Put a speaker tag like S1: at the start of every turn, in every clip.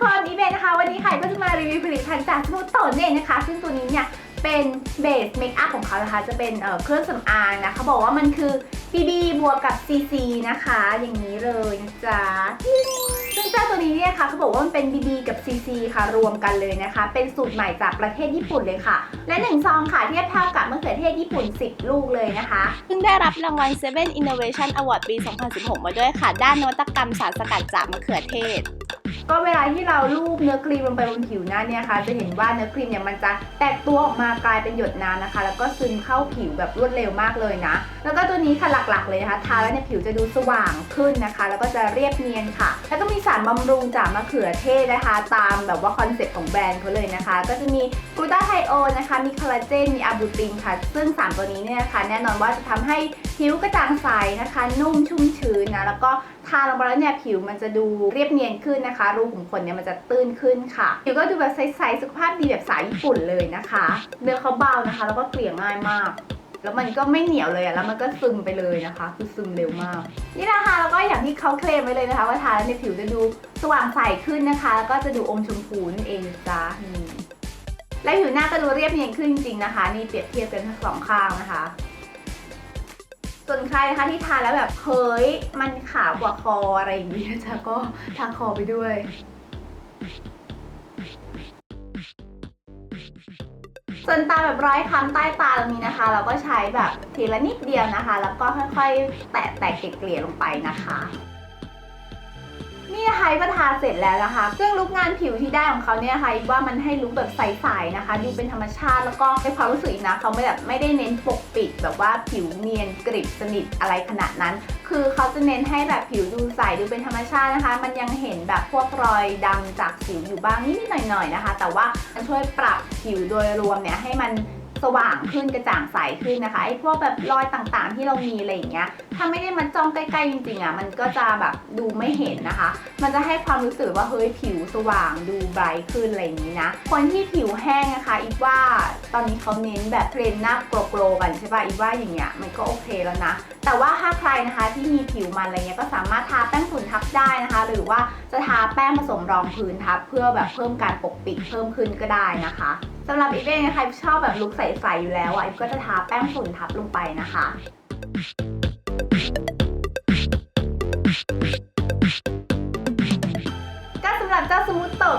S1: คนอีเบนนะคะ วันนี้ค่ะก็จะมารีวิวผลิตภัณฑ์จากสมุทโตนเองนะคะ ซึ่งตัวนี้เนี่ยเป็นเบสเมคอัพของเขานะคะ จะเป็นเอ่อเครื่องสำอางนะเขาบอกว่ามันคือ BB บวกกับ CC นะคะ อย่างนี้เลยนะจ๊ะซึ่งเจ้าตัวนี้เนี่ยค่ะเขาบอกว่ามันเป็น BB กับ CC ค่ะรวมกันเลยนะคะ เป็นสูตรใหม่จากประเทศญี่ปุ่นเลยค่ะ และหนึ่งซองค่ะเทียบเท่ากับมะเขือเทศญี่ปุ่น 10 ลูกเลยนะคะ
S2: เพิ่งได้รับรางวัล Seven Innovation Award ปี 2016 มาด้วยค่ะ ด้านนวัตกรรมสารสกัดจากมะเขือเทศ
S1: ก็เวลาที่เราลูบเนื้อครีมลงไปบนผิวหน้าเนี่ยค่ะ จะเห็นว่าเนื้อครีมเนี่ยมันจะแตกตัวออกมากลายเป็นหยดน้ำนะคะ แล้วก็ซึมเข้าผิวแบบรวดเร็วมากเลยนะ แล้วก็ตัวนี้ค่ะหลักๆ เลยนะคะทาแล้วเนี่ยผิวจะดูสว่างขึ้นนะคะ แล้วก็จะเรียบเนียนค่ะ แล้วก็มีสารบำรุงจากมะเขือเทศนะคะ ตามแบบว่าคอนเซ็ปต์ของแบรนด์เขาเลยนะคะ ก็จะมีกลูตาไทโอนนะคะ มีคอลลาเจน มีอะบูตินค่ะ ซึ่งสารตัวนี้เนี่ยนะคะแน่นอนว่าจะทำให้ผิวกระจ่างใสนะคะ นุ่มชุ่มชื้นนะ แล้วก็ ทาลงไปแล้วเนี่ยผิวมันจะดูเรียบเนียนขึ้นนะคะ รูขุมขนเนี่ยมันจะตื้นขึ้นค่ะ ผิวก็ดูแบบใสๆสุขภาพดีแบบสายญี่ปุ่นเลยนะคะ เนื้อเขาเบานะคะ แล้วก็เกลี่ยง่ายมากแล้วมันก็ไม่เหนียวเลยอะแล้วมันก็ซึมไปเลยนะคะ คือซึมเร็วมาก นี่นะคะแล้วก็อย่างที่เขาเคลมไว้เลยนะคะ ว่าทาแล้วเนี่ยผิวจะดูสว่างใสขึ้นนะคะ แล้วก็จะดูอมชมพูนั่นเองจ้าและผิวหน้าก็ดูเรียบเนียนขึ้นจริงๆนะคะ นี่เปรียบเทียบกันทั้งสองข้างนะคะ ส่วนใครนะคะที่ทานแล้วแบบเฮ้ยมันขาวกว่าคออะไรอย่างนี้นะจ๊ะก็ทาคอไปด้วยส่วนตาแบบร้อยคำใต้ตาตรงนี้นะคะ เราก็ใช้แบบทีละนิดเดียวนะคะ แล้วก็ค่อยๆ แตะแตะเกลี่ยลงไปนะคะ นี่นะคะก็ทาเสร็จแล้วนะคะ ซึ่งลุคงานผิวที่ได้ของเขาเนี่ยนะคะว่ามันให้ลุคแบบใสๆนะคะ ดูเป็นธรรมชาติแล้วก็ในความรู้สึกนะเขาไม่แบบไม่ได้เน้นปกปิด แบบว่าผิวเนียนกริบสนิทอะไรขนาดนั้น คือเขาจะเน้นให้แบบผิวดูใสดูเป็นธรรมชาตินะคะ มันยังเห็นแบบพวกรอยดำจากสิวอยู่บ้างนิดๆหน่อยๆนะคะ แต่ว่ามันช่วยปรับผิวโดยรวมเนี่ยให้มันสว่างขึ้นกระจ่างใสขึ้นนะคะไอ้พวกแบบรอยต่างๆ ที่เรามีอะไรอย่างเงี้ย ถ้าไม่ได้มาจ้องใกล้ๆจริงๆอะมันก็จะแบบดูไม่เห็นนะคะ มันจะให้ความรู้สึกว่าเฮ้ยผิวสว่างดูไบรท์ขึ้นอะไรอย่างนี้นะ คนที่ผิวแห้งนะคะอีกว่าตอนนี้เขาเน้นแบบเทรนหน้าโกลๆกันใช่ป่ะอีกว่าอย่างเงี้ยมันก็โอเคแล้วนะ แต่ว่าถ้าใครนะคะที่มีผิวมันอะไรเงี้ยก็สามารถทาแป้งฝุ่นทับได้นะคะ หรือว่าจะทาแป้งผสมรองพื้นทับ เพื่อแบบเพิ่มการปกปิดเพิ่มขึ้นก็ได้นะคะสำหรับอีฟเองนะคะชอบแบบลุคใสๆอยู่แล้วอะอีฟก็จะทาแป้งฝุ่นทับลงไปนะคะ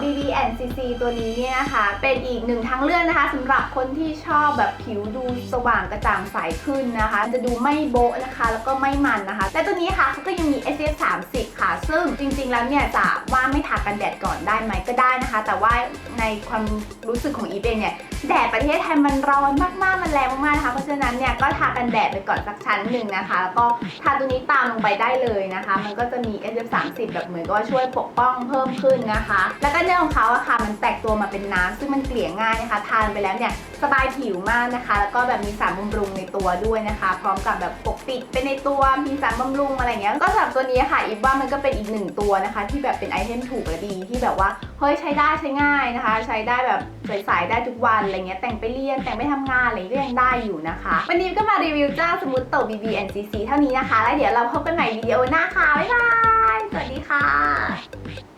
S1: าสมูทโต BB CC ตัวนี้เนี่ยนะคะ เป็นอีกหนึ่งทางเลือกนะคะสำหรับคนที่ชอบแบบผิวดูสว่างกระจ่างใสขึ้นนะคะ จะดูไม่โบ๊ะนะคะ แล้วก็ไม่มันนะคะแต่ตัวนี้ค่ะเขาก็ยังมี SPF 30 ค่ะ ซึ่งจริงๆแล้วเนี่ยจะว่าไม่ทากันแดดก่อนได้ไหมก็ได้นะคะ แต่ว่าในความรู้สึกของอีฟเองเนี่ยแดดประเทศไทยมันร้อนมากๆ มันแรงมากๆนะคะเพราะฉะนั้นเนี่ยก็ทากันแดดไปก่อนสักชั้นหนึ่งนะคะ แล้วก็ทาตัวนี้ตามลงไปได้เลยนะคะ มันก็จะมี SPF 30 แบบเหมือนก็ช่วยปกป้องเพิ่มขึ้นนะคะ แล้วก็นื้อของเขาอะค่ะมันแตกตัวมาเป็นน้ำซึ่งมันเกลี่ยง่ายนะคะ ทานไปแล้วเนี่ยสบายผิวมากนะคะ แล้วก็แบบมีสารบำรุงในตัวด้วยนะคะ พร้อมกับแบบปกปิดไปในตัวมีสารบำรุงอะไรเงี้ยก็สำหรับตัวนี้ค่ะอีฟว่ามันก็เป็นอีกหนึ่งตัวนะคะ ที่แบบเป็นไอเทมถูกและดีที่แบบว่าเฮ้ยใช้ได้ใช้ง่ายนะคะ ใช้ได้แบบใสๆได้ทุกวันอะไรเงี้ยแต่งไปเรียนแต่งไปทำงานอะไรก็ยังได้อยู่นะคะ วันนี้ก็มารีวิวเจ้าสมูทโต BB NCC เท่านี้นะคะ แล้วเดี๋ยวเราพบกันใหม่วิดีโอหน้าค่ะบ๊ายบายสวัสดีค่ะ